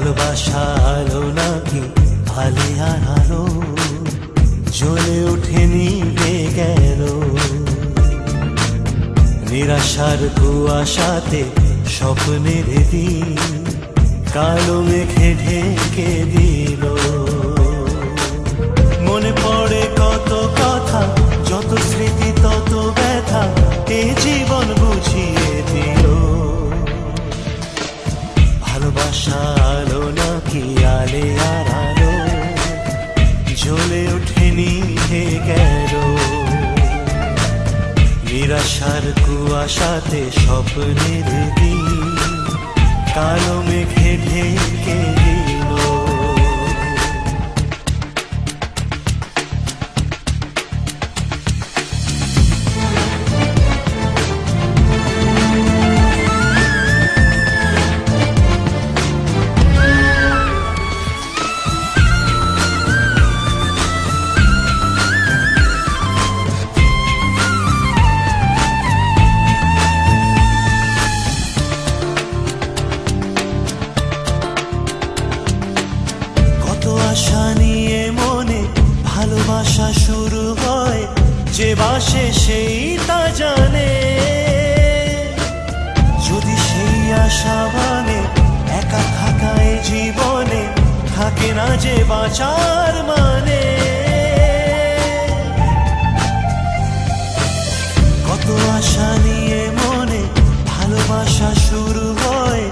ভালোবাসা আলো নাকি আলিয়ার আলো? জ্বলে ওঠে নিভে গেল। নিরাশার কুয়াশাতে স্বপ্নের দিন কালো মেঘে ঢেকে দিল। মনে পড়ে কত কথা আর আলো জ্বলে ওঠেনি হে গেল। নিরাশার কুয়াশাতে স্বপ্নের দিন কালো মেঘে ঢেকে বাঁচার মানে। কত আশা নিয়ে মনে ভালোবাসা শুরু হয়,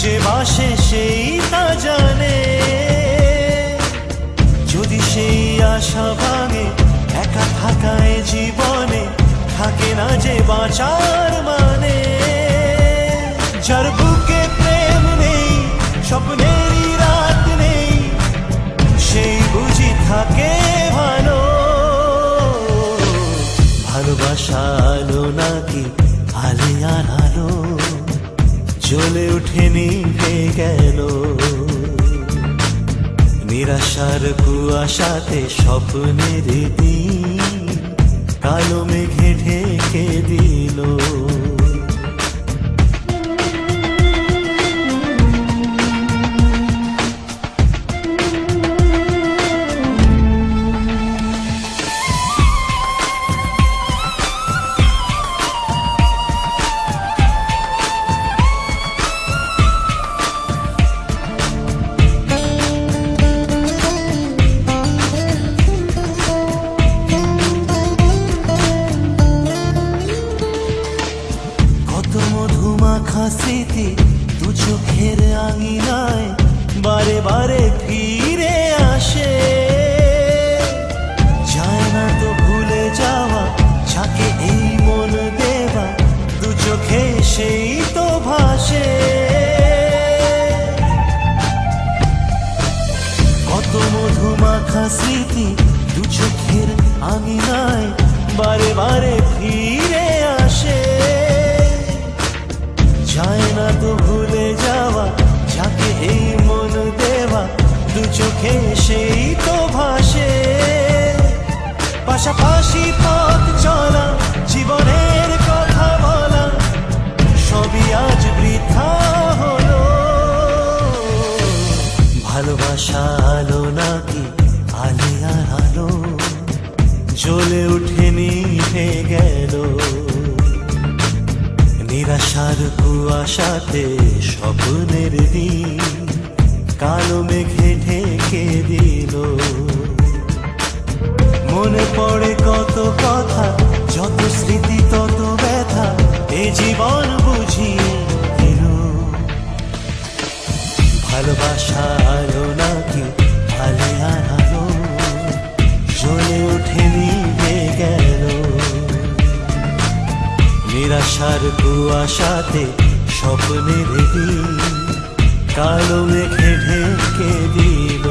যে বাসে সেই তা জানে। যদি সেই আশা ভাঙে, একা থাকায় জীবনে থাকে না যে বাঁচার আলো আলে আনালো আলো, জ্বলে উঠে নিভে গেল। নিরাশার কুয়াশাতে স্বপ্নের দিন, কালো মেঘে ঢেকে দিল। but কুয়াশাতে স্বপ্নের দিন কালো মেঘে ঢেকে দিল। মনে পড়ে কত কথা, যত স্মৃতি, তত ব্যথা, এ জীবন বুঝিয়ে ভালোবাসা আলো নাকি আলিয়ার আলো জ্বলে ওঠে নিভে গেল। নিরাশার কুয়াশাতে স্বপ্নের দিন কালো মেঘে ঢেকে দিল